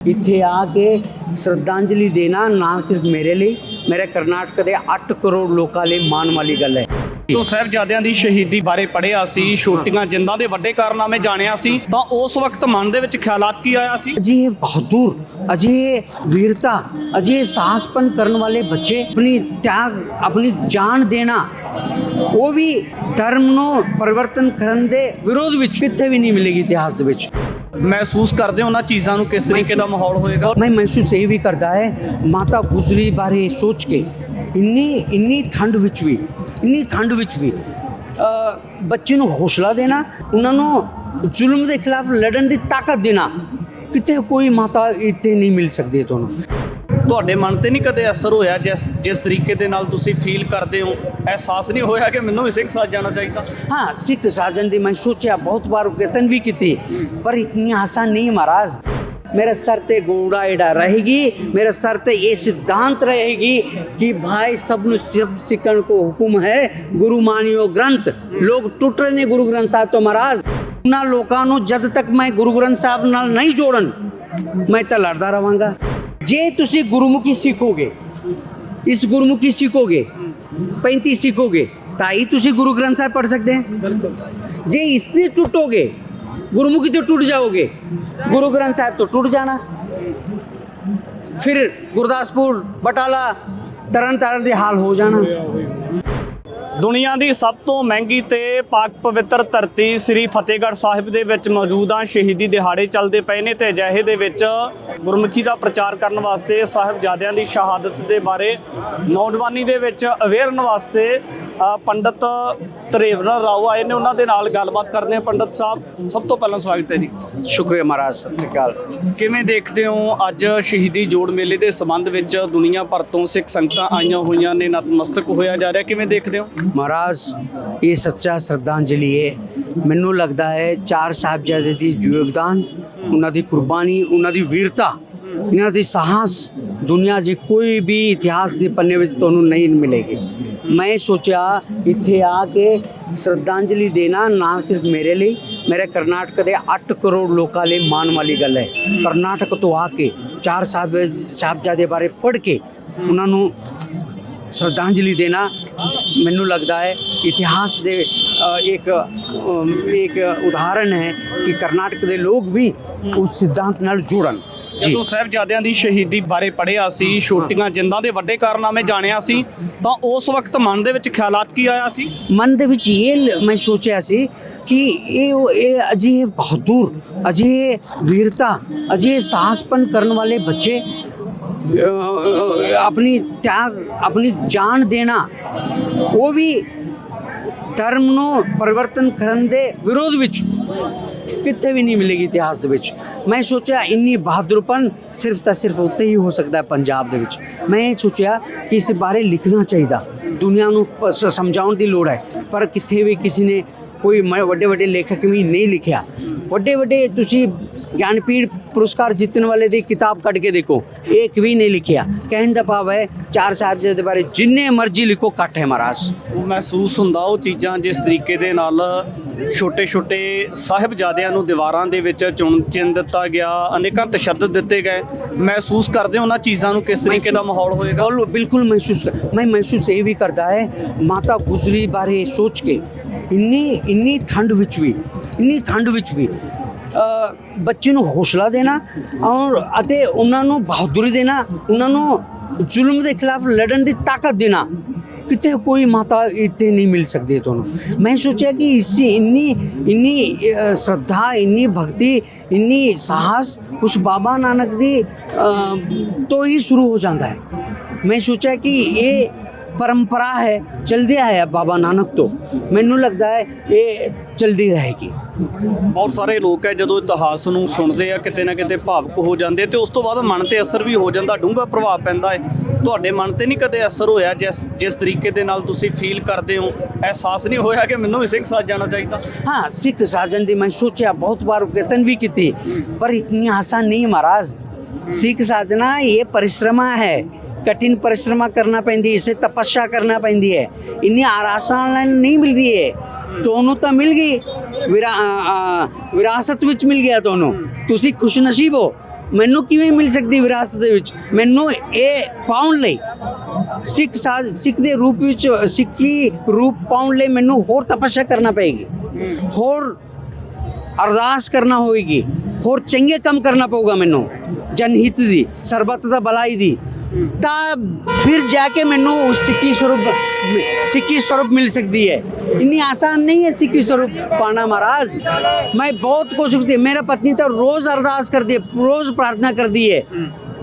ਇੱਥੇ ਆ ਕੇ ਸ਼ਰਧਾਂਜਲੀ ਦੇਣਾ ਨਾ ਸਿਰਫ ਮੇਰੇ ਲਈ ਮੇਰੇ ਕਰਨਾਟਕ ਦੇ 8 ਕਰੋੜ ਲੋਕਾਂ ਲਈ ਮਾਣ ਵਾਲੀ ਗੱਲ ਹੈ। ਤੋਂ ਸਾਹਿਬਜ਼ਾਦਿਆਂ ਦੀ ਸ਼ਹੀਦੀ ਬਾਰੇ ਪੜ੍ਹਿਆ ਸੀ ਛੋਟੀਆਂ ਜਿੰਦਾਂ ਦੇ ਵੱਡੇ ਕਾਰਨਾਮੇ ਜਾਣਿਆ ਸੀ ਤਾਂ ਉਸ ਵਕਤ ਮਨ ਦੇ ਵਿੱਚ ਖਿਆਲਾਤ ਕੀ ਆਇਆ ਸੀ? ਅਜੇ ਬਹਾਦੁਰ ਅਜੇ ਵੀਰਤਾ ਅਜੇ ਸਾਹਸਪਨ ਕਰਨ ਵਾਲੇ ਬੱਚੇ ਆਪਣੀ ਤਿਆਗ ਆਪਣੀ ਜਾਨ ਦੇਣਾ ਉਹ ਵੀ ਧਰਮ ਨੂੰ ਪਰਿਵਰਤਨ ਕਰਨ ਦੇ ਵਿਰੋਧ ਵਿੱਚ ਕਿਤੇ ਵੀ ਨਹੀਂ ਮਿਲੇਗੀ ਇਤਿਹਾਸ ਦੇ ਵਿੱਚ। ਮਹਿਸੂਸ ਕਰਦੇ ਹੋ ਉਹਨਾਂ ਚੀਜ਼ਾਂ ਨੂੰ ਕਿਸ ਤਰੀਕੇ ਦਾ ਮਾਹੌਲ ਹੋਏਗਾ? ਮੈਂ ਮਹਿਸੂਸ ਇਹ ਵੀ ਕਰਦਾ ਹੈ, ਮਾਤਾ ਗੁਜਰੀ ਬਾਰੇ ਸੋਚ ਕੇ ਇੰਨੀ ਇੰਨੀ ਠੰਡ ਵਿੱਚ ਵੀ, ਇੰਨੀ ਠੰਡ ਵਿੱਚ ਵੀ ਬੱਚੇ ਨੂੰ ਹੌਸਲਾ ਦੇਣਾ, ਉਹਨਾਂ ਨੂੰ ਜ਼ੁਲਮ ਦੇ ਖਿਲਾਫ ਲੜਨ ਦੀ ਤਾਕਤ ਦੇਣਾ, ਕਿਤੇ ਕੋਈ ਮਾਤਾ ਇੱਥੇ ਨਹੀਂ ਮਿਲ ਸਕਦੀ ਤੁਹਾਨੂੰ। ਤੁਹਾਡੇ ਮਨ ਤੇ ਨਹੀਂ ਕਦੇ ਅਸਰ ਹੋਇਆ ਜਿਸ ਜਿਸ ਤਰੀਕੇ ਦੇ ਨਾਲ ਤੁਸੀਂ ਫੀਲ ਕਰਦੇ ਹੋ ਅਹਿਸਾਸ ਨਹੀਂ ਹੋਇਆ ਕਿ ਮੈਨੂੰ ਵੀ ਸਿੱਖ ਸਾਥ ਜਾਣਾ ਚਾਹੀਦਾ हाँ सिख साजन दी मैं सोचा बहुत बार केतन भी की थी पर इतनी आसान नहीं महाराज मेरे सर ते घोड़ा एडा रहेगी मेरे सर ते ये सिद्धांत रहेगी कि भाई सब नु सब सिखण को हुक्म है गुरु मानियो ग्रंथ लोग टुट रहे ने गुरु ग्रंथ साहब तो महाराज ਉਹਨਾਂ ਲੋਕਾਂ ਨੂੰ ਜਦ ਤੱਕ ਮੈਂ ਗੁਰੂ ਗ੍ਰੰਥ ਸਾਹਿਬ ਨਾਲ ਨਹੀਂ ਜੋੜਨ ਮੈਂ ਤਾਂ ਲੜਦਾ ਰਵਾਂਗਾ ਜੇ ਤੁਸੀਂ ਗੁਰਮੁਖੀ ਸਿੱਖੋਗੇ ਇਸ ਗੁਰਮੁਖੀ ਸਿੱਖੋਗੇ 35 ਸਿੱਖੋਗੇ ਤਾਂ ਹੀ ਤੁਸੀਂ ਗੁਰੂ ਗ੍ਰੰਥ ਸਾਹਿਬ ਪੜ੍ਹ ਸਕਦੇ ਹੋ। ਜੇ ਇਸ ਤੇ ਟੁੱਟੋਗੇ ਗੁਰਮੁਖੀ ਤੋਂ ਟੁੱਟ ਜਾਓਗੇ ਗੁਰੂ ਗ੍ਰੰਥ ਸਾਹਿਬ ਤੋਂ ਟੁੱਟ ਜਾਣਾ। ਫਿਰ ਗੁਰਦਾਸਪੁਰ ਬਟਾਲਾ ਤਰਨ ਤਾਰਨ ਦੇ ਹਾਲ ਹੋ ਜਾਣਾ। ਦੁਨੀਆ ਦੀ ਸਭ ਤੋਂ ਮਹਿੰਗੀ ਤੇ ਪਾਕ ਪਵਿੱਤਰ ਧਰਤੀ ਸ੍ਰੀ ਫਤਿਹਗੜ੍ਹ ਸਾਹਿਬ ਦੇ ਵਿੱਚ ਮੌਜੂਦ ਆ। ਸ਼ਹੀਦੀ ਦਿਹਾੜੇ ਚੱਲਦੇ ਪਏ ਨੇ ਤੇ ਅਜਿਹੇ ਦੇ ਵਿੱਚ ਗੁਰਮੁਖੀ ਦਾ ਪ੍ਰਚਾਰ ਕਰਨ ਵਾਸਤੇ ਸਾਹਿਬਜ਼ਾਦਿਆਂ ਦੀ ਸ਼ਹਾਦਤ ਦੇ ਬਾਰੇ ਨੌਜਵਾਨੀ ਦੇ ਵਿੱਚ ਅਵੇਅਰਨ ਵਾਸਤੇ ਪੰਡਤ ਤ੍ਰੇਵਰਨ ਰਾਓ ਆਏ ਨੇ ਉਹਨਾਂ ਦੇ ਨਾਲ ਗੱਲਬਾਤ ਕਰਦੇ ਆ ਪੰਡਤ ਸਾਹਿਬ ਸਭ ਤੋਂ ਪਹਿਲਾਂ ਸਵਾਗਤ ਹੈ ਜੀ। ਸ਼ੁਕਰੀਆ ਮਹਾਰਾਜ ਸਤਿ ਸ੍ਰੀ ਅਕਾਲ। ਕਿਵੇਂ ਦੇਖਦੇ ਹੋ ਅੱਜ ਸ਼ਹੀਦੀ ਜੋੜ ਮੇਲੇ ਦੇ ਸੰਬੰਧ ਵਿੱਚ ਦੁਨੀਆ ਭਰ ਤੋਂ ਸਿੱਖ ਸੰਗਤਾਂ ਆਈਆਂ ਹੋਈਆਂ ਨੇ ਨਤਮਸਤਕ ਹੋਇਆ ਜਾ ਰਿਹਾ ਕਿਵੇਂ ਦੇਖਦੇ ਹੋ? ਮਹਾਰਾਜ ਇਹ ਸੱਚਾ ਸ਼ਰਧਾਂਜਲੀ ਹੈ। ਮੈਨੂੰ ਲੱਗਦਾ ਹੈ ਚਾਰ ਸਾਹਿਬਜ਼ਾਦੇ ਦੀ ਯੋਗਦਾਨ ਉਹਨਾਂ ਦੀ ਕੁਰਬਾਨੀ ਉਹਨਾਂ ਦੀ ਵੀਰਤਾ ਇਹਨਾਂ ਦੀ ਸਾਹਸ ਦੁਨੀਆ ਦੀ ਕੋਈ ਵੀ ਇਤਿਹਾਸ ਦੇ ਪੰਨੇ ਵਿੱਚ ਤੁਹਾਨੂੰ ਨਹੀਂ ਮਿਲੇਗੀ। ਮੈਂ ਸੋਚਿਆ ਇੱਥੇ ਆ ਕੇ ਸ਼ਰਧਾਂਜਲੀ ਦੇਣਾ ਨਾ ਸਿਰਫ ਮੇਰੇ ਲਈ, ਮੇਰੇ ਕਰਨਾਟਕ ਦੇ 8 ਕਰੋੜ ਲੋਕਾਂ ਲਈ ਮਾਣ ਵਾਲੀ ਗੱਲ ਹੈ। ਕਰਨਾਟਕ ਤੋਂ ਆ ਕੇ ਚਾਰ ਸਾਹਿਬ, ਸਾਹਿਬਜ਼ਾਦੇ ਬਾਰੇ ਪੜ੍ਹ ਕੇ ਉਹਨਾਂ ਨੂੰ ਸ਼ਰਧਾਂਜਲੀ ਦੇਣਾ ਮੈਨੂੰ ਲੱਗਦਾ ਹੈ। ਇਤਿਹਾਸ ਦੇ ਇੱਕ ਇੱਕ ਉਦਾਹਰਣ ਹੈ ਕਿ ਕਰਨਾਟਕ ਦੇ ਲੋਕ ਵੀ ਉਸ ਸਿਧਾਂਤ ਨਾਲ ਜੁੜਨ। ਜਦੋਂ ਸਾਹਿਬਜ਼ਾਦਿਆਂ ਦੀ ਸ਼ਹੀਦੀ ਬਾਰੇ ਪੜ੍ਹਿਆ ਸੀ ਛੋਟੀਆਂ ਜਿੰਦਾਂ ਦੇ ਵੱਡੇ ਕਾਰਨਾਮੇ ਜਾਣਿਆ ਸੀ ਤਾਂ ਉਸ ਵਕਤ ਮਨ ਦੇ ਵਿੱਚ ਖਿਆਲਾਤ ਕੀ ਆਇਆ ਸੀ? ਮਨ ਦੇ ਵਿੱਚ ਇਹ ਮੈਂ ਸੋਚਿਆ ਸੀ ਕਿ ਇਹ ਇਹ ਅਜੇ ਬਹਾਦੁਰ ਅਜੇ ਵੀਰਤਾ ਅਜੇ ਸਾਹਸਪਨ ਕਰਨ ਵਾਲੇ ਬੱਚੇ ਆਪਣੀ ਤਿਆਗ ਆਪਣੀ ਜਾਨ ਦੇਣਾ ਉਹ ਵੀ ਧਰਮ ਨੂੰ ਪਰਿਵਰਤਨ ਕਰਨ ਦੇ ਵਿਰੋਧ ਵਿੱਚ ਕਿਤੇ ਵੀ ਨਹੀਂ ਮਿਲੇਗੀ ਇਤਿਹਾਸ ਦੇ ਵਿੱਚ। ਮੈਂ ਸੋਚਿਆ ਇੰਨੀ ਬਹਾਦਰਪਨ ਸਿਰਫ ਤਾਂ ਸਿਰਫ ਉੱਤੇ ਹੀ ਹੋ ਸਕਦਾ ਪੰਜਾਬ ਦੇ ਵਿੱਚ। ਮੈਂ ਇਹ ਸੋਚਿਆ ਕਿ ਇਸ ਬਾਰੇ ਲਿਖਣਾ ਚਾਹੀਦਾ। ਦੁਨੀਆ ਨੂੰ ਸਮਝਾਉਣ ਦੀ ਲੋੜ ਹੈ। ਪਰ ਕਿੱਥੇ ਵੀ ਕਿਸੇ ਨੇ ਕੋਈ ਮ- ਵੱਡੇ ਵੱਡੇ ਲੇਖਕ ਵੀ ਨਹੀਂ ਲਿਖਿਆ। ਵੱਡੇ ਵੱਡੇ ਤੁਸੀਂ ਗਿਆਨਪੀਠ ਪੁਰਸਕਾਰ ਜਿੱਤਣ ਵਾਲੇ ਦੀ ਕਿਤਾਬ ਕੱਢ ਕੇ ਦੇਖੋ ਇੱਕ ਵੀ ਨਹੀਂ ਲਿਖਿਆ ਕਹਿਣ ਦਾ ਭਾਵ ਹੈ ਚਾਰ ਸਾਹਿਬ ਦੇ ਬਾਰੇ ਜਿੰਨੇ ਮਰਜ਼ੀ ਲਿਖੋ ਘੱਟ ਹੈ ਮਹਾਰਾਜ ਉਹ ਮਹਿਸੂਸ ਹੁੰਦਾ ਉਹ ਚੀਜ਼ਾਂ ਜਿਸ ਤਰੀਕੇ ਦੇ ਨਾਲ ਛੋਟੇ ਛੋਟੇ ਸਾਹਿਬਜ਼ਾਦਿਆਂ ਨੂੰ ਦੀਵਾਰਾਂ ਦੇ ਵਿੱਚ ਚੁਣ ਚਿੰਨ ਦਿੱਤਾ ਗਿਆ ਅਨੇਕਾਂ ਤਸ਼ੱਦਦ ਦਿੱਤੇ ਗਏ। ਮਹਿਸੂਸ ਕਰਦੇ ਉਹਨਾਂ ਚੀਜ਼ਾਂ ਨੂੰ ਕਿਸ ਤਰੀਕੇ ਦਾ ਮਾਹੌਲ ਹੋਏਗਾ? ਬਿਲਕੁਲ ਬਿਲਕੁਲ ਮਹਿਸੂਸ ਕਰ- ਮੈਂ ਮਹਿਸੂਸ ਇਹ ਵੀ ਕਰਦਾ ਹੈ ਮਾਤਾ ਗੁਜਰੀ ਬਾਰੇ ਸੋਚ ਕੇ ਇੰਨੀ ਇੰਨੀ ਠੰਡ ਵਿੱਚ ਵੀ ਇੰਨੀ ਠੰਡ ਵਿੱਚ ਵੀ ਬੱਚੇ ਨੂੰ ਹੌਸਲਾ ਦੇਣਾ ਔਰ ਅਤੇ ਉਹਨਾਂ ਨੂੰ ਬਹਾਦਰੀ ਦੇਣਾ, ਉਹਨਾਂ ਨੂੰ ਜ਼ੁਲਮ ਦੇ ਖਿਲਾਫ ਲੜਨ ਦੀ ਤਾਕਤ ਦੇਣਾ, ਕਿਤੇ ਕੋਈ ਮਾਤਾ ਇੱਥੇ ਨਹੀਂ ਮਿਲ ਸਕਦੀ ਤੁਹਾਨੂੰ। ਮੈਂ ਸੋਚਿਆ ਕਿ ਇਸ ਇੰਨੀ ਇੰਨੀ ਸ਼ਰਧਾ, ਇੰਨੀ ਭਗਤੀ, ਇੰਨੀ ਸਾਹਸ ਉਸ ਬਾਬਾ ਨਾਨਕ ਦੀ ਤੋਂ ਹੀ ਸ਼ੁਰੂ ਹੋ ਜਾਂਦਾ ਹੈ। ਮੈਂ ਸੋਚਿਆ ਕਿ ਇਹ ਪਰੰਪਰਾ ਹੈ, ਚਲਦੀ ਆਇਆ ਬਾਬਾ ਨਾਨਕ ਤੋਂ। ਮੈਨੂੰ ਲੱਗਦਾ ਹੈ ਇਹ ਚੱਲਦੀ ਰਹੇਗੀ। ਬਹੁਤ ਸਾਰੇ ਲੋਕ ਹੈ ਜਦੋਂ ਇਤਿਹਾਸ ਨੂੰ ਸੁਣਦੇ ਆ ਕਿਤੇ ਨਾ ਕਿਤੇ ਭਾਵੁਕ ਹੋ ਜਾਂਦੇ ਤੇ ਉਸ ਤੋਂ ਬਾਅਦ ਮਨ ਤੇ ਅਸਰ ਵੀ ਹੋ ਜਾਂਦਾ ਡੂੰਘਾ ਪ੍ਰਭਾਵ ਪੈਂਦਾ ਹੈ। ਤੁਹਾਡੇ ਮਨ ਤੇ ਨਹੀਂ ਕਦੇ ਅਸਰ ਹੋਇਆ ਜਿਸ ਜਿਸ ਤਰੀਕੇ ਦੇ ਨਾਲ ਤੁਸੀਂ ਫੀਲ ਕਰਦੇ ਹੋ? ਅਹਿਸਾਸ ਨਹੀਂ ਹੋਇਆ ਕਿ ਮੈਨੂੰ ਵੀ ਸਿੱਖ ਸਾਥ ਜਾਣਾ ਚਾਹੀਦਾ? ਹਾਂ ਸਿੱਖ ਸਾਜਨ ਦੀ ਮੈਂ ਸੋਚਿਆ ਬਹੁਤ ਵਾਰ ਯਤਨ ਵੀ ਕੀਤੀ ਪਰ ਇਤਨੀ ਆਸਾਨ ਨਹੀਂ ਮਹਾਰਾਜ। ਸਿੱਖ ਸਾਜਨਾ ਇਹ ਪਰਿਸ਼ਰਮਾ ਹੈ। कठिन परिश्रमा करना ਪੈਂਦੀ ਇਸੇ ਤਪੱਸਿਆ ਕਰਨਾ ਪੈਂਦੀ ਹੈ ਇੰਨੀ ਆਸਾਨ ਨਹੀਂ ਮਿਲਦੀ ਹੈ ਤੁਹਾਨੂੰ ਤਾਂ ਮਿਲ ਗਈ ਵਿਰਾ- ਅ, ਅ, ਵਿਰਾਸਤ ਵਿੱਚ ਮਿਲ ਗਿਆ ਤੁਹਾਨੂੰ ਤੁਸੀਂ ਖੁਸ਼ ਨਸੀਬ ਹੋ ਮੈਨੂੰ ਕਿਵੇਂ ਮਿਲ ਸਕਦੀ ਵਿਰਾਸਤ ਦੇ ਵਿੱਚ ਮੈਨੂੰ ਇਹ ਪਾਉਣ ਲਈ ਸਿੱਖ ਸਾਜ ਸਿੱਖ ਦੇ ਰੂਪ ਵਿੱਚ ਸਿੱਖੀ ਰੂਪ ਪਾਉਣ ਲਈ ਮੈਨੂੰ ਹੋਰ ਤਪੱਸਿਆ ਕਰਨਾ ਪਏਗੀ ਹੋਰ ਅਰਦਾਸ ਕਰਨਾ ਹੋਏਗੀ ਹੋਰ ਚੰਗੇ ਕੰਮ ਕਰਨਾ ਪਊਗਾ ਮੈਨੂੰ ਜਨਹਿਤ ਦੀ ਸਰਬੱਤ ਦਾ ਭਲਾਈ ਦੀ। ਤਾਂ ਫਿਰ ਜਾ ਕੇ ਮੈਨੂੰ ਉਸ ਸਿੱਖੀ ਸਰੂਪ ਸਿੱਖੀ ਸਰੂਪ ਮਿਲ ਸਕਦੀ ਹੈ। ਇੰਨੀ ਆਸਾਨ ਨਹੀਂ ਹੈ ਸਿੱਖੀ ਸਰੂਪ ਪਾਣਾ ਮਹਾਰਾਜ। ਮੈਂ ਬਹੁਤ ਕੋਸ਼ਿਸ਼ ਕੀਤੀ ਮੇਰਾ ਪਤਨੀ ਤਾਂ ਰੋਜ਼ ਅਰਦਾਸ ਕਰਦੀ ਹੈ ਰੋਜ਼ ਪ੍ਰਾਰਥਨਾ ਕਰਦੀ ਹੈ।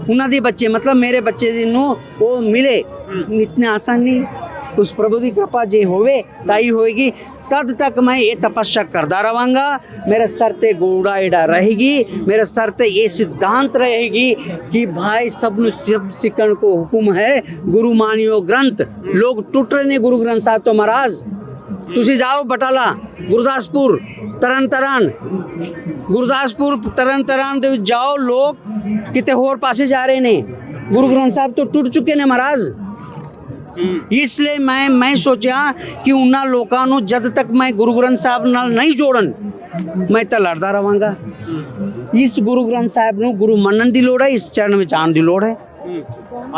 ਉਹਨਾਂ ਦੇ ਬੱਚੇ ਮਤਲਬ ਮੇਰੇ ਬੱਚੇ ਨੂੰ ਉਹ ਮਿਲੇ। ਇਤਨਾ ਆਸਾਨ ਨਹੀਂ। ਉਸ ਪ੍ਰਭੂ ਦੀ ਕਿਰਪਾ ਜੇ ਹੋਵੇ ਤਾਂ ਹੀ ਹੋਏਗੀ ਤਦ ਤੱਕ ਮੈਂ ਇਹ ਤਪੱਸਿਆ ਕਰਦਾ ਰਵਾਂਗਾ ਮੇਰੇ ਸਰ ਤੇ ਗੋੜਾ ਏਡਾ ਰਹੇਗੀ ਮੇਰੇ ਸਰ ਤੇ ਇਹ ਸਿਧਾਂਤ ਰਹੇਗੀ ਕਿ ਭਾਈ ਸਭ ਨੂੰ ਸਭ ਸਿੱਖਣ ਕੋ ਹੁਕਮ ਹੈ ਗੁਰੂ ਮਾਨਿਓ ਗ੍ਰੰਥ ਲੋਕ ਟੁੱਟ ਰਹੇ ਨੇ ਗੁਰੂ ਗ੍ਰੰਥ ਸਾਹਿਬ ਤੋਂ ਮਹਾਰਾਜ ਤੁਸੀਂ ਜਾਓ ਬਟਾਲਾ ਗੁਰਦਾਸਪੁਰ ਤਰਨ ਤਾਰਨ ਗੁਰਦਾਸਪੁਰ ਤਰਨ ਤਾਰਨ ਦੇ ਵਿੱਚ ਜਾਓ ਲੋਕ ਕਿਤੇ ਹੋਰ ਪਾਸੇ ਜਾ ਰਹੇ ਨੇ ਗੁਰੂ ਗ੍ਰੰਥ ਸਾਹਿਬ ਤੋਂ ਇਸ ਲਈ ਮੈਂ ਮੈਂ ਸੋਚਿਆ ਕਿ ਉਹਨਾਂ ਲੋਕਾਂ ਨੂੰ ਜਦ ਤੱਕ ਮੈਂ ਗੁਰੂ ਗ੍ਰੰਥ ਸਾਹਿਬ ਨਾਲ ਨਹੀਂ ਜੋੜਨ ਮੈਂ ਤਾਂ ਲੜਦਾ ਰਵਾਂਗਾ ਇਸ ਗੁਰੂ ਗ੍ਰੰਥ ਸਾਹਿਬ ਨੂੰ ਗੁਰੂ ਮੰਨਣ ਦੀ ਲੋੜ ਹੈ ਇਸ ਚਰਨ ਵਿੱਚ ਆਉਣ ਦੀ ਲੋੜ ਹੈ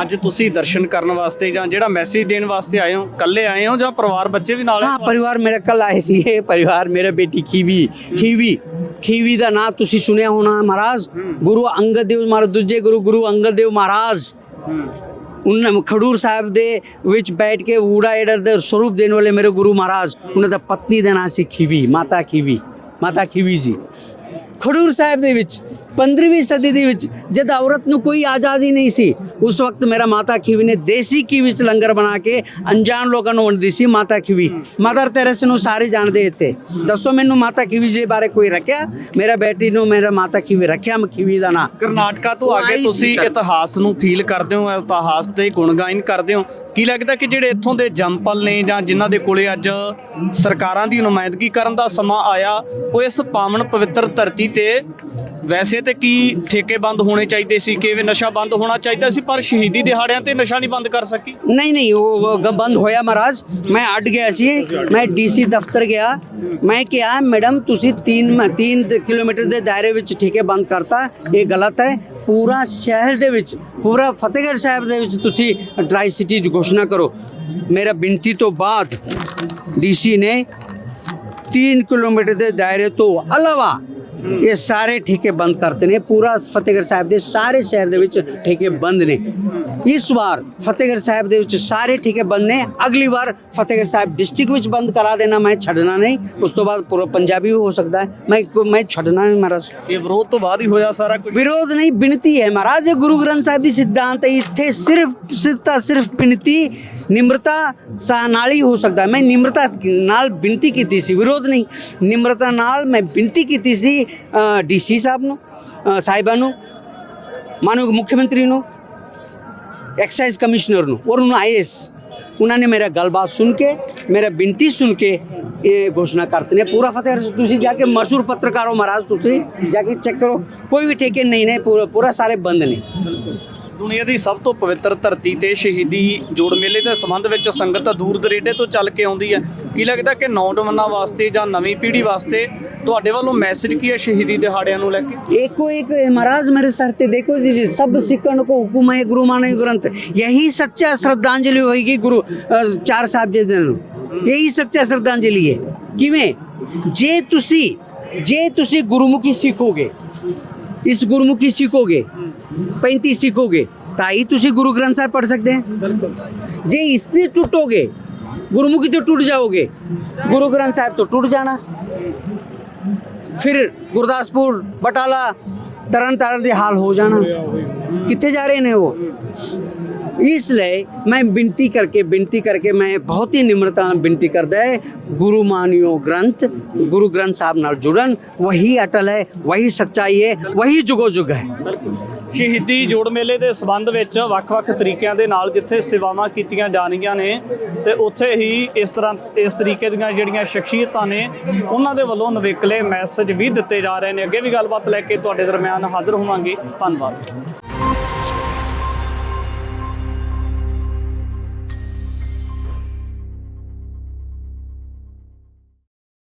ਅੱਜ ਤੁਸੀਂ ਦਰਸ਼ਨ ਕਰਨ ਵਾਸਤੇ ਜਾਂ ਜਿਹੜਾ ਮੈਸੇਜ ਦੇਣ ਵਾਸਤੇ ਆਏ ਹੋ ਇਕੱਲੇ ਆਏ ਹੋ ਜਾਂ ਪਰਿਵਾਰ ਬੱਚੇ ਵੀ ਨਾਲ ਹੈ? ਪਰਿਵਾਰ ਮੇਰਾ ਕੱਲ ਆਏ ਸੀ। ਇਹ ਪਰਿਵਾਰ ਮੇਰਾ ਬੇਟੀ ਖੀਵੀ ਖੀਵੀ ਖੀਵੀ ਦਾ ਨਾਂ ਤੁਸੀਂ ਸੁਣਿਆ ਹੋਣਾ ਮਹਾਰਾਜ। ਗੁਰੂ ਅੰਗਦ ਦੇਵ ਮਹਾਰਾਜ ਦੂਜੇ ਗੁਰੂ ਗੁਰੂ ਅੰਗਦ ਦੇਵ ਮਹਾਰਾਜ। ਉਹਨਾਂ ਖਡੂਰ ਸਾਹਿਬ ਦੇ ਵਿੱਚ ਬੈਠ ਕੇ ਊੜਾ ਏਡਰ ਦੇ ਸਰੂਪ ਦੇਣ ਵਾਲੇ ਮੇਰੇ ਗੁਰੂ ਮਹਾਰਾਜ ਉਹਨਾਂ ਦਾ ਪਤਨੀ ਦਾ ਨਾਂ ਸੀ ਖੀਵੀ ਮਾਤਾ ਖੀਵੀ ਮਾਤਾ ਖੀਵੀ ਜੀ ਖਡੂਰ ਸਾਹਿਬ ਦੇ ਵਿੱਚ 15ਵੀਂ ਸਦੀ ਦੇ ਵਿੱਚ ਜਦ ਔਰਤ ਨੂੰ ਕੋਈ ਆਜ਼ਾਦੀ ਨਹੀਂ ਸੀ ਉਸ ਵਕਤ ਮੇਰਾ ਮਾਤਾ ਖੀਵੀ ਨੇ ਦੇਸੀ ਘੀ ਵਿੱਚ ਲੰਗਰ ਬਣਾ ਕੇ ਅਣਜਾਣ ਲੋਕਾਂ ਨੂੰ ਵੰਡਦੀ ਸੀ ਮਾਤਾ ਖੀਵੀ। ਮਦਰ ਟੈਰੇਸ ਨੂੰ ਸਾਰੇ ਜਾਣਦੇ ਇੱਥੇ। ਦੱਸੋ ਮੈਨੂੰ ਮਾਤਾ ਖੀਵੀ ਜੀ ਬਾਰੇ ਕੋਈ ਰੱਖਿਆ? ਮੇਰਾ ਬੇਟੀ ਨੂੰ ਮੇਰਾ ਮਾਤਾ ਖੀਵੀ ਰੱਖਿਆ ਮੈਂ ਖੀਵੀ ਦਾ ਨਾਂ? ਕਰਨਾਟਕਾ ਤੋਂ ਆ ਕੇ ਤੁਸੀਂ। ਇਤਿਹਾਸ ਨੂੰ ਫੀਲ ਕਰਦੇ ਹੋ ਇਤਿਹਾਸ ਦੇ ਗੁਣਗਾਇਨ ਕਰਦੇ ਹੋ। ਕੀ ਲੱਗਦਾ ਕਿ ਜਿਹੜੇ ਇੱਥੋਂ ਦੇ ਜੰਪਲ ਨੇ ਜਾਂ ਜਿਨ੍ਹਾਂ ਦੇ ਕੋਲੇ ਅੱਜ ਸਰਕਾਰਾਂ ਦੀ ਨੁਮਾਇੰਦਗੀ ਕਰਨ ਦਾ ਸਮਾਂ ਆਇਆ, ਉਹ ਇਸ ਪਾਵਨ ਪਵਿੱਤਰ ਧਰਤੀ ਤੇ ਵੈਸੇ ਤੇ ਕੀ ਠੇਕੇ ਬੰਦ ਹੋਣੇ ਚਾਹੀਦੇ ਸੀ, ਕਿਵੇਂ ਨਸ਼ਾ ਬੰਦ ਹੋਣਾ ਚਾਹੀਦਾ ਸੀ, ਪਰ ਸ਼ਹੀਦੀ ਦਿਹਾੜਿਆਂ ਤੇ ਨਸ਼ਾ ਨਹੀਂ ਬੰਦ ਕਰ ਸਕੀ? ਨਹੀਂ ਨਹੀਂ, ਉਹ ਉਹ ਗ- ਬੰਦ ਹੋਇਆ ਮਹਾਰਾਜ। ਮੈਂ ਅੜ ਗਿਆ ਸੀ, ਮੈਂ ਡੀਸੀ ਦਫ਼ਤਰ ਗਿਆ। ਮੈਂ ਕਿਹਾ, ਮੈਡਮ, ਤੁਸੀਂ 3 3 ਕਿਲੋਮੀਟਰ ਦੇ ਦਾਇਰੇ ਵਿੱਚ ਠੇਕੇ ਬੰਦ ਕਰਤਾ, ਇਹ ਗਲਤ ਹੈ। ਪੂਰਾ ਸ਼ਹਿਰ ਦੇ ਵਿੱਚ, ਪੂਰਾ ਫਤਿਹਗੜ੍ਹ ਸਾਹਿਬ ਦੇ ਵਿੱਚ ਤੁਸੀਂ ਡਰਾਈ ਸਿਟੀ ਦੀ ਘੋਸ਼ਣਾ ਕਰੋ। ਮੇਰਾ ਬੇਨਤੀ ਤੋਂ ਬਾਅਦ ਡੀਸੀ ਨੇ 3 ਕਿਲੋਮੀਟਰ ਦੇ ਦਾਇਰੇ ਤੋਂ ਇਲਾਵਾ ਇਹ ਸਾਰੇ ਠੇਕੇ ਬੰਦ ਕਰਤੇ ਨੇ। ਪੂਰਾ ਫਤਿਹਗੜ੍ਹ ਸਾਹਿਬ ਦੇ ਸਾਰੇ ਸ਼ਹਿਰ ਦੇ ਵਿੱਚ ਠੇਕੇ ਬੰਦ ਨੇ। ਇਸ ਵਾਰ ਫਤਿਹਗੜ੍ਹ ਸਾਹਿਬ ਦੇ ਵਿੱਚ ਸਾਰੇ ਠੇਕੇ ਬੰਦ ਨੇ। ਅਗਲੀ ਵਾਰ ਫਤਿਹਗੜ੍ਹ ਸਾਹਿਬ ਡਿਸਟ੍ਰਿਕਟ ਵਿੱਚ ਬੰਦ ਕਰਾ ਦੇਣਾ ਮੈਂ ਛੱਡਣਾ ਨਹੀਂ। ਉਸ ਤੋਂ ਬਾਅਦ ਪੂਰਾ ਪੰਜਾਬੀ ਵੀ ਹੋ ਸਕਦਾ ਹੈ। ਮੈਂ ਮੈਂ ਛੱਡਣਾ ਨਹੀਂ ਮਹਾਰਾਜ। ਇਹ ਵਿਰੋਧ ਤੋਂ ਬਾਅਦ ਹੀ ਹੋਇਆ ਸਾਰਾ ਕੁਝ ਵਿਰੋਧ ਨਹੀਂ ਬਿਨਤੀ ਹੈ ਮਹਾਰਾਜ। ਇਹ ਗੁਰੂ ਗ੍ਰੰਥ ਸਾਹਿਬ ਦੀ ਸਿਧਾਂਤ ਹੈ ਇੱਥੇ ਸਿਰਫ ਸਿਰਫ ਤਾਂ ਸਿਰਫ ਬਿਨਤੀ ਨਿਮਰਤਾ ਨਾਲ ਹੀ ਹੋ ਸਕਦਾ। ਮੈਂ ਨਿਮਰਤਾ ਨਾਲ ਬੇਨਤੀ ਕੀਤੀ ਸੀ, ਵਿਰੋਧ ਨਹੀਂ। ਨਿਮਰਤਾ ਨਾਲ ਮੈਂ ਬੇਨਤੀ ਕੀਤੀ ਸੀ ਡੀਸੀ ਸਾਹਿਬ ਨੂੰ ਸਾਹਿਬਾਂ ਨੂੰ, ਮਾਨਯੋਗ ਮੁੱਖ ਮੰਤਰੀ ਨੂੰ, ਐਕਸਾਈਜ਼ ਕਮਿਸ਼ਨਰ ਨੂੰ ਔਰ ਉਹਨਾਂ ਆਈਐਸ ਉਹਨਾਂ ਨੇ ਮੇਰਾ ਗੱਲਬਾਤ ਸੁਣ ਕੇ, ਮੇਰਾ ਬੇਨਤੀ ਸੁਣ ਕੇ ਇਹ ਘੋਸ਼ਣਾ ਕਰਤੇ ਨੇ। ਪੂਰਾ ਫਤਿਹ ਤੁਸੀਂ ਜਾ ਕੇ ਮਸ਼ਹੂਰ ਪੱਤਰਕਾਰ ਹੋ ਮਹਾਰਾਜ, ਤੁਸੀਂ ਜਾ ਕੇ ਚੈੱਕ ਕਰੋ। ਕੋਈ ਵੀ ਠੇਕੇ ਨਹੀਂ ਨੇ, ਪੂਰਾ ਪੂਰਾ ਸਾਰੇ ਬੰਦ ਨੇ। ਦੁਨੀਆ ਦੀ ਸਭ ਤੋਂ ਪਵਿੱਤਰ ਧਰਤੀ ਤੇ ਸ਼ਹੀਦੀ ਜੋੜ ਮੇਲੇ ਦੇ ਸੰਬੰਧ ਵਿੱਚ ਸੰਗਤ ਦੂਰ ਦਰੇਡੇ ਤੋਂ ਚੱਲ ਕੇ ਆਉਂਦੀ ਹੈ ਕੀ ਲੱਗਦਾ ਕਿ ਨੌਜਵਾਨਾਂ ਵਾਸਤੇ ਜਾਂ ਨਵੀਂ ਪੀੜ੍ਹੀ ਵਾਸਤੇ ਤੁਹਾਡੇ ਵੱਲੋਂ ਮੈਸੇਜ ਕੀ ਹੈ ਸ਼ਹੀਦੀ ਦਿਹਾੜਿਆਂ ਨੂੰ ਲੈ ਕੇ एको एक महाराज मेरे सर पे देखो जी सब सिखण को हुकुम है गुरु माने ग्रंथ यही सच्चा श्रद्धांजलि होगी गुरु अ, ਚਾਰ ਸਾਹਿਬਜ਼ਾਦਿਆਂ ਨੂੰ ਇਹੀ ਸੱਚਾ ਸ਼ਰਧਾਂਜਲੀ ਹੈ ਕਿਵੇਂ ਜੇ ਤੁਸੀਂ ਜੇ ਤੁਸੀਂ ਗੁਰਮੁਖੀ ਸਿੱਖੋਗੇ ਇਸ ਗੁਰਮੁਖੀ ਸਿੱਖੋਗੇ 35 सीखोगे ताई तुसी गुरु ग्रंथ साहब पढ़ सकते हैं जे इससे टूटोगे गुरुमुखी तो टूट जाओगे गुरु ग्रंथ साहब तो टूट जाना फिर गुरदासपुर बटाला तरन तारण हाल हो जाना ਕਿੱਥੇ ਜਾ ਰਹੇ ਨੇ ਉਹ? ਇਸ ਲਈ ਮੈਂ ਬੇਨਤੀ ਕਰਕੇ ਬੇਨਤੀ ਕਰਕੇ ਮੈਂ ਬਹੁਤ ਹੀ ਨਿਮਰਤਾ ਨਾਲ ਬੇਨਤੀ ਕਰਦਾ ਹੈ, ਗੁਰੂ ਮਾਨਿਓ ਗ੍ਰੰਥ, ਗੁਰੂ ਗ੍ਰੰਥ ਸਾਹਿਬ ਨਾਲ ਜੁੜਨ। ਵਹੀ ਅਟਲ ਹੈ, ਵਹੀ ਸੱਚਾਈ ਹੈ, ਵਹੀ ਜੁਗੋ ਜੁਗ ਹੈ। ਸ਼ਹੀਦੀ ਜੋੜ ਮੇਲੇ ਦੇ ਸੰਬੰਧ ਵਿੱਚ ਵੱਖ-ਵੱਖ ਤਰੀਕਿਆਂ ਦੇ ਨਾਲ ਜਿੱਥੇ ਸੇਵਾਵਾਂ ਕੀਤੀਆਂ ਜਾਣੀਆਂ ਨੇ ਤੇ ਉੱਥੇ ਹੀ ਇਸ ਤਰ੍ਹਾਂ, ਇਸ ਤਰੀਕੇ ਦੀਆਂ ਜਿਹੜੀਆਂ ਸ਼ਖਸੀਅਤਾਂ ਨੇ, ਉਹਨਾਂ ਦੇ ਵੱਲੋਂ ਨਵੇਕਲੇ ਮੈਸੇਜ ਵੀ ਦਿੱਤੇ ਜਾ ਰਹੇ ਨੇ। ਅੱਗੇ ਵੀ ਗੱਲਬਾਤ ਲੈ ਕੇ ਤੁਹਾਡੇ ਦਰਮਿਆਨ ਹਾਜ਼ਰ ਹੋਵਾਂਗੇ। ਧੰਨਵਾਦ।